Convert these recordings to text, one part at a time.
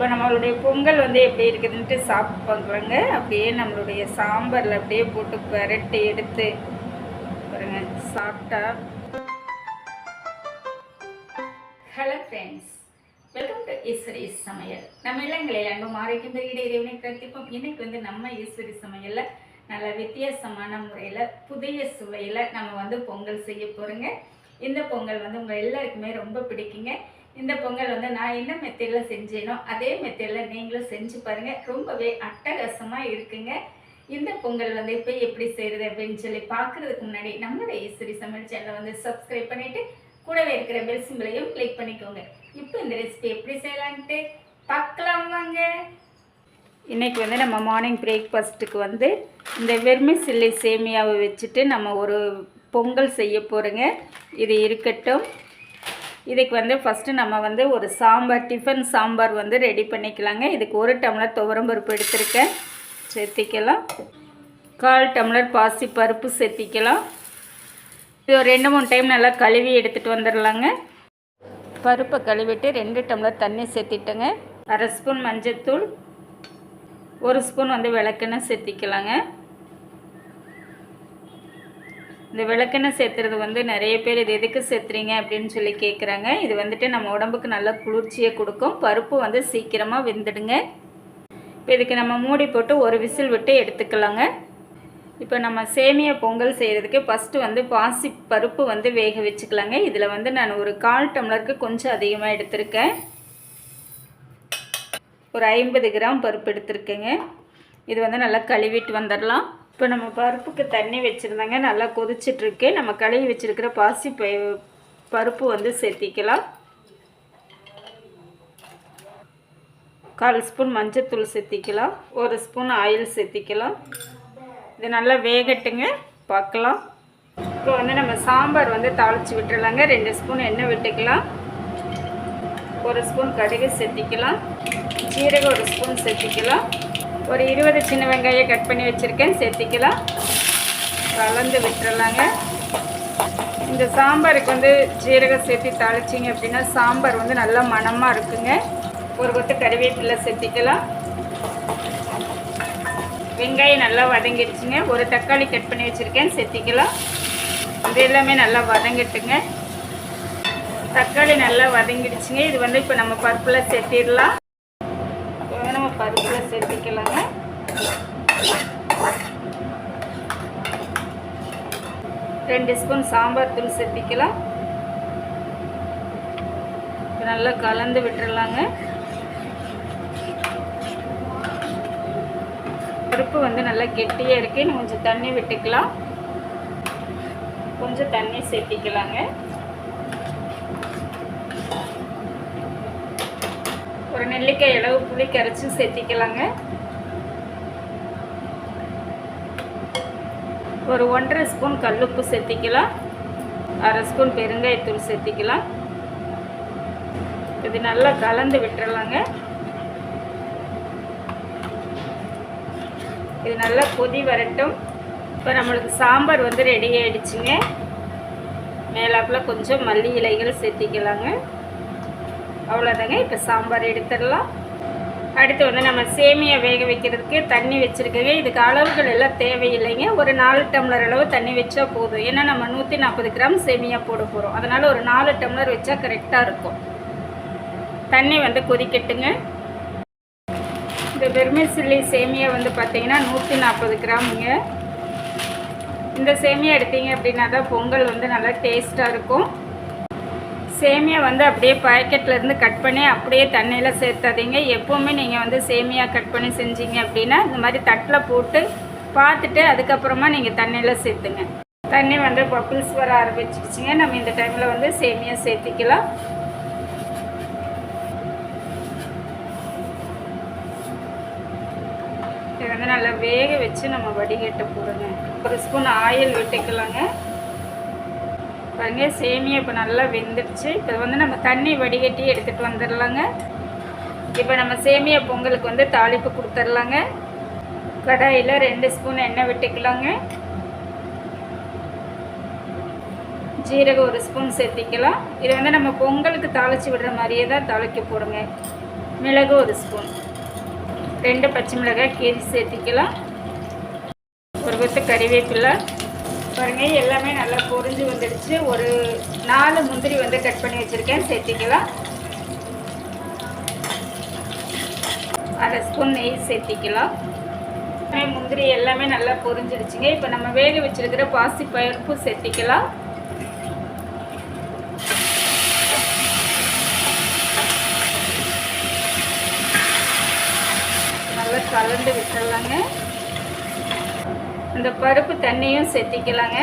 இப்போ நம்மளுடைய பொங்கல் வந்து எப்படி இருக்குதுன்ட்டு சாப்பிட்டு பார்க்குறாங்க அப்படியே நம்மளுடைய சாம்பாரில் அப்படியே போட்டு பெரட்டி எடுத்து பாருங்க சாப்பிட்டா. Hello friends welcome to Eswari Samayal. நம்ம இல்லங்களில் அன்பு பெரிய இறைவனை கத்திப்போம் இன்னைக்கு வந்து நம்ம ஈஸ்வரி சமையலில் நல்ல வித்தியாசமான முறையில் புதிய சுவையில் நம்ம வந்து பொங்கல் செய்ய போகிறோங்க இந்த பொங்கல் வந்து உங்கள் எல்லாருக்குமே ரொம்ப பிடிக்குங்க. இந்த பொங்கல் வந்து நான் என்ன மெத்தடில் செஞ்சேனோ அதே மெத்தடில் நீங்களும் செஞ்சு பாருங்கள் ரொம்பவே அட்டகாசமாக இருக்குங்க. இந்த பொங்கல் வந்து இப்போ எப்படி செய்கிறது அப்படின்னு சொல்லி பார்க்குறதுக்கு முன்னாடி நம்மளோட ஈஸ்வரி சமையல் சேனலை வந்து சப்ஸ்கிரைப் பண்ணிவிட்டு கூடவே இருக்கிற பெல் சிம்பிளையும் கிளிக் பண்ணிக்கோங்க. இப்போ இந்த ரெசிபி எப்படி செய்யலான்ட்டு பார்க்கலாம் வாங்க. இன்றைக்கி வந்து நம்ம மார்னிங் பிரேக்ஃபாஸ்ட்டுக்கு வந்து இந்த வெறுமை சில்லி சேமியாவை வச்சுட்டு நம்ம ஒரு பொங்கல் செய்ய போகிறோங்க இது இருக்கட்டும். இதுக்கு வந்து ஃபஸ்ட்டு நம்ம வந்து ஒரு சாம்பார் டிஃபன் சாம்பார் வந்து ரெடி பண்ணிக்கலாங்க. இதுக்கு ஒரு டம்ளர் துவரம்பருப்பு எடுத்திருக்கேன். சேர்த்திக்கலாம். கால் டம்ளர் பாசி பருப்பு சேர்த்திக்கலாம். இது ஒரு ரெண்டு மூணு டைம் நல்லா கழுவி எடுத்துகிட்டு வந்துடலாங்க பருப்பை கழுவிட்டு ரெண்டு டம்ளர் தண்ணி சேர்த்திட்டேங்க. அரை ஸ்பூன் மஞ்சத்தூள் ஒரு ஸ்பூன் வந்து விளக்கெண்ணெய் சேர்த்திக்கலாங்க. இந்த விளக்கெண்ணெய் சேர்த்துறது வந்து நிறைய பேர் இது எதுக்கு சேர்த்துறீங்க அப்படின்னு சொல்லி கேட்குறாங்க இது வந்துட்டு நம்ம உடம்புக்கு நல்ல குளிர்ச்சியை கொடுக்கும். பருப்பு வந்து சீக்கிரமாக வெந்துடுங்க. இப்போ இதுக்கு நம்ம மூடி போட்டு ஒரு விசில் விட்டு எடுத்துக்கலாங்க. இப்போ நம்ம சேமியா பொங்கல் செய்கிறதுக்கு ஃபஸ்ட்டு வந்து பாசி பருப்பு வந்து வேக வச்சுக்கலாங்க. இதில் வந்து நான் ஒரு கால் டம்ளருக்கு கொஞ்சம் அதிகமாக எடுத்திருக்கேன். ஒரு ஐம்பது கிராம் பருப்பு எடுத்திருக்கேங்க. இது வந்து நல்லா கழுவிட்டு வந்துடலாம். இப்போ நம்ம பருப்புக்கு தண்ணி வச்சுருந்தாங்க நல்லா கொதிச்சிட்ருக்கு. நம்ம கழுவி வச்சுருக்கிற பாசி பருப்பு வந்து சேர்த்திக்கலாம். கால் ஸ்பூன் மஞ்சத்தூள் சேர்த்திக்கலாம். ஒரு ஸ்பூன் ஆயில் சேர்த்திக்கலாம். இது நல்லா வேகட்டுங்க பார்க்கலாம் இப்போ வந்து நம்ம சாம்பார் வந்து தாளித்து விட்டுறலாங்க. ரெண்டு ஸ்பூன் எண்ணெய் விட்டுக்கலாம். ஒரு ஸ்பூன் கடுகு சேர்த்திக்கலாம். ஜீரகம் ஒரு ஸ்பூன் சேர்த்திக்கலாம். ஒரு இருபது சின்ன வெங்காயம் கட் பண்ணி வச்சுருக்கேன். சேர்த்திக்கலாம். கலந்து விட்டுறலாங்க. இந்த சாம்பாருக்கு வந்து ஜீரகம் சேர்த்து தாளிச்சிங்க அப்படின்னா சாம்பார் வந்து நல்லா மணமாக இருக்குங்க. ஒரு கொத்து கருவேப்பிலை சேர்த்திக்கலாம். வெங்காயம் நல்லா வதங்கிடுச்சுங்க. ஒரு தக்காளி கட் பண்ணி வச்சுருக்கேன். சேர்த்திக்கலாம். இது எல்லாமே நல்லா வதங்கிட்டுங்க. தக்காளி நல்லா வதங்கிடுச்சுங்க. இது வந்து இப்போ நம்ம பருப்பில் சேர்த்திடலாம். பருப்பில் சேர்த்துக்கலாங்க. ரெண்டு ஸ்பூன் சாம்பார் தூள் சேர்த்திக்கலாம். நல்லா கலந்து விட்டுடலாங்க பருப்பு வந்து நல்லா கெட்டியாக இருக்கு. இன்னும் கொஞ்சம் தண்ணி விட்டுக்கலாம். கொஞ்சம் தண்ணி சேர்த்திக்கலாங்க. ஒரு நெல்லிக்காய் அளவு புளி கரைச்சி சேர்த்திக்கலாங்க. ஒரு ஒன்றரை ஸ்பூன் கல்லுப்பு சேர்த்திக்கலாம். அரை ஸ்பூன் பெருங்காயத்தூள் சேர்த்திக்கலாம். இது நல்லா கலந்து விட்டுறலாங்க. இது நல்லா கொதி வரட்டும். இப்போ நம்மளுக்கு சாம்பார் வந்து ரெடி ஆகிடுச்சுங்க மேலாப்பில் கொஞ்சம் மல்லி இலைகள் சேர்த்திக்கலாங்க. அவ்வளோதாங்க. இப்போ சாம்பார் எடுத்துடலாம். அடுத்து வந்து நம்ம சேமியா வேக வைக்கிறதுக்கு தண்ணி வச்சுருக்கவே இதுக்கு அளவுகள் எல்லாம் தேவையில்லைங்க. ஒரு நாலு டம்ளர் அளவு தண்ணி வச்சா போதும். ஏன்னா நம்ம நூற்றி நாற்பது கிராம் சேமியா போட போகிறோம் அதனால் ஒரு நாலு டம்ளர் வச்சா கரெக்டாக இருக்கும். தண்ணி வந்து கொதிக்கட்டுங்க. இந்த வெர்மிசில்லி சேமியா வந்து பார்த்திங்கன்னா நூற்றி நாற்பது கிராமுங்க. இந்த சேமியா எடுத்தீங்க அப்படின்னா தான் பொங்கல் வந்து நல்லா டேஸ்ட்டாக இருக்கும். சேமியா வந்து அப்படியே பாக்கெட்லேருந்து கட் பண்ணி அப்படியே தண்ணியில் சேர்த்தாதீங்க. எப்போவுமே நீங்கள் வந்து சேமியா கட் பண்ணி செஞ்சீங்க அப்படின்னா இந்த மாதிரி தட்டில் போட்டு பார்த்துட்டு அதுக்கப்புறமா நீங்கள் தண்ணியில் சேர்த்துங்க. தண்ணி வந்து பப்பிள்ஸ் வர ஆரம்பிச்சிருச்சுங்க. நம்ம இந்த டைமில் வந்து சேமியா சேர்த்திக்கலாம். இது வந்து நல்லா வேக வச்சு நம்ம வடிகட்ட போடுங்க. ஒரு ஸ்பூன் ஆயில் விட்டுக்கலாங்க. பாருங்க சேமியா இப்போ நல்லா வெந்துடுச்சு. இப்போ வந்து நம்ம தண்ணி வடிகட்டி எடுத்துகிட்டு வந்துடலாங்க. இப்போ நம்ம சேமியா பொங்கலுக்கு வந்து தாளிப்பு கொடுத்துர்லாங்க கடாயில் ரெண்டு ஸ்பூன் எண்ணெய் விட்டுக்கலாங்க. ஜீரகம் ஒரு ஸ்பூன் சேர்த்திக்கலாம். இது வந்து நம்ம பொங்கலுக்கு தாளித்து விடுற மாதிரியே தான் தாளிக்க போடுங்க. மிளகு ஒரு ஸ்பூன். ரெண்டு பச்சை மிளகாய் கீரி சேர்த்திக்கலாம். ஒரு கொத்து கறிவேப்பிலை. பாருங்க எல்லாமே நல்லா பொறிஞ்சு வந்துடுச்சு. ஒரு நாலு முந்திரி வந்து கட் பண்ணி வச்சுருக்கேன். சேர்த்திக்கலாம் அரை ஸ்பூன் நெய் சேர்த்திக்கலாம். முந்திரி எல்லாமே நல்லா பொறிஞ்சிடுச்சுங்க இப்போ நம்ம வேக வச்சிருக்கிற பாசி பருப்பு சேர்த்திக்கலாம். நல்லா கலந்து விட்டுடலாங்க. இந்த பருப்பு தண்ணியும் சேர்த்திக்கலாங்க.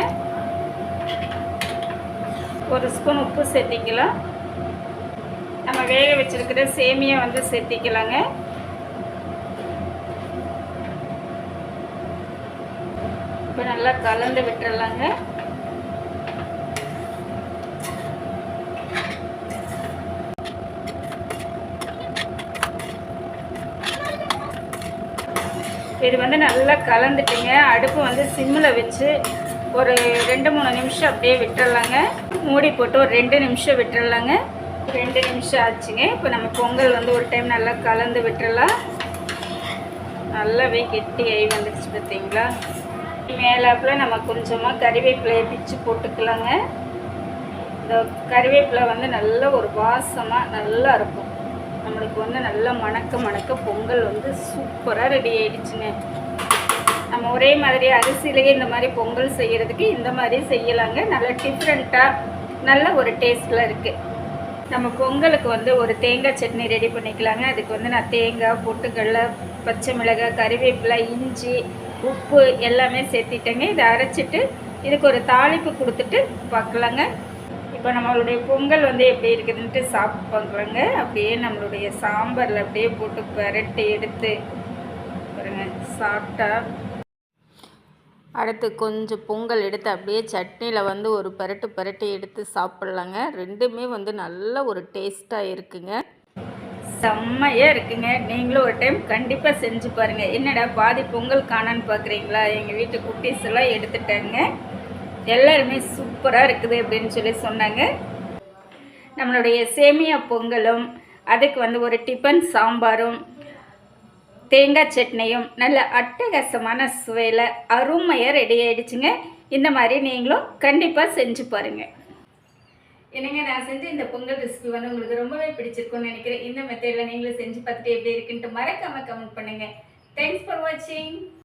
ஒரு ஸ்பூன் உப்பு சேர்த்திக்கலாம். நம்ம வேக வச்சிருக்கிற சேமியை வந்து சேர்த்திக்கலாங்க. இப்போ நல்லா கலந்து விட்டுறலாங்க. இது வந்து நல்லா கலந்துட்டுங்க அடுப்பு வந்து சிம்மில் வச்சு ஒரு ரெண்டு மூணு நிமிஷம் அப்படியே விட்டுறலாங்க. மூடி போட்டு ஒரு ரெண்டு நிமிஷம் விட்டுறலாங்க. ரெண்டு நிமிஷம் ஆச்சுங்க. இப்போ நம்ம பொங்கல் வந்து ஒரு டைம் நல்லா கலந்து விட்டுறலாம். நல்லாவே கெட்டி ஆகி வந்துடுச்சு பார்த்தீங்களா? மேலாப்பில் நம்ம கொஞ்சமாக கறிவேப்பிலையை பிச்சு போட்டுக்கலாங்க. இந்த கறிவேப்பிலை வந்து நல்ல ஒரு வாசமாக நல்லா இருக்கும். நம்மளுக்கு வந்து நல்லா மணக்க மணக்க பொங்கல் வந்து சூப்பராக ரெடி ஆயிடுச்சுங்க. நம்ம ஒரே மாதிரி அரிசியிலேயே இந்த மாதிரி பொங்கல் செய்கிறதுக்கு இந்த மாதிரி செய்யலாங்க. நல்லா டிஃப்ரெண்ட்டாக நல்ல ஒரு டேஸ்ட்டில் இருக்குது நம்ம பொங்கலுக்கு வந்து ஒரு தேங்காய் சட்னி ரெடி பண்ணிக்கலாங்க. அதுக்கு வந்து நான் தேங்காய் பொட்டுக்கடலை பச்சை மிளகாய் கறிவேப்பிலை இஞ்சி உப்பு எல்லாமே சேர்த்திட்டேங்க. இதை அரைச்சிட்டு இதுக்கு ஒரு தாளிப்பு கொடுத்துட்டு பார்க்கலாங்க. இப்போ நம்மளுடைய பொங்கல் வந்து எப்படி இருக்குதுன்ட்டு சாப்பிட்டு பார்க்கலாங்க அப்படியே நம்மளுடைய சாம்பாரில் அப்படியே போட்டு பரட்டி எடுத்து பாருங்க சாப்பிட்டா அடுத்து கொஞ்சம் பொங்கல் எடுத்து அப்படியே சட்னியில் வந்து ஒரு பரட்டு பரட்டி எடுத்து சாப்பிட்லாங்க. ரெண்டுமே வந்து நல்ல ஒரு டேஸ்ட்டாக இருக்குங்க. செம்மையாக இருக்குங்க. நீங்களும் ஒரு டைம் கண்டிப்பாக செஞ்சு பாருங்கள் என்னடா பாதி பொங்கல் காணான்னு பார்க்குறீங்களா எங்கள் வீட்டு குட்டீஸ் எல்லாம் எடுத்துட்டாங்க. எல்லாருமே சூப்பராக இருக்குது அப்படின்னு சொல்லி சொன்னாங்க. நம்மளுடைய சேமியா பொங்கலும் அதுக்கு வந்து ஒரு டிஃபன் சாம்பாரும் தேங்காய் சட்னியும் நல்ல அட்டகாசமான சுவையில் அருமையாக ரெடி ஆகிடுச்சுங்க இந்த மாதிரி நீங்களும் கண்டிப்பாக செஞ்சு பாருங்கள் என்னங்க நான் செஞ்ச இந்த பொங்கல் ரெசிபி வந்து உங்களுக்கு ரொம்பவே பிடிச்சிருக்கும்னு நினைக்கிறேன். இந்த மெத்தடில் நீங்களும் செஞ்சு பார்த்துட்டு எப்படி இருக்குன்ட்டு மறக்காமல் கமெண்ட் பண்ணுங்கள் தேங்க்ஸ் ஃபார் வாட்சிங்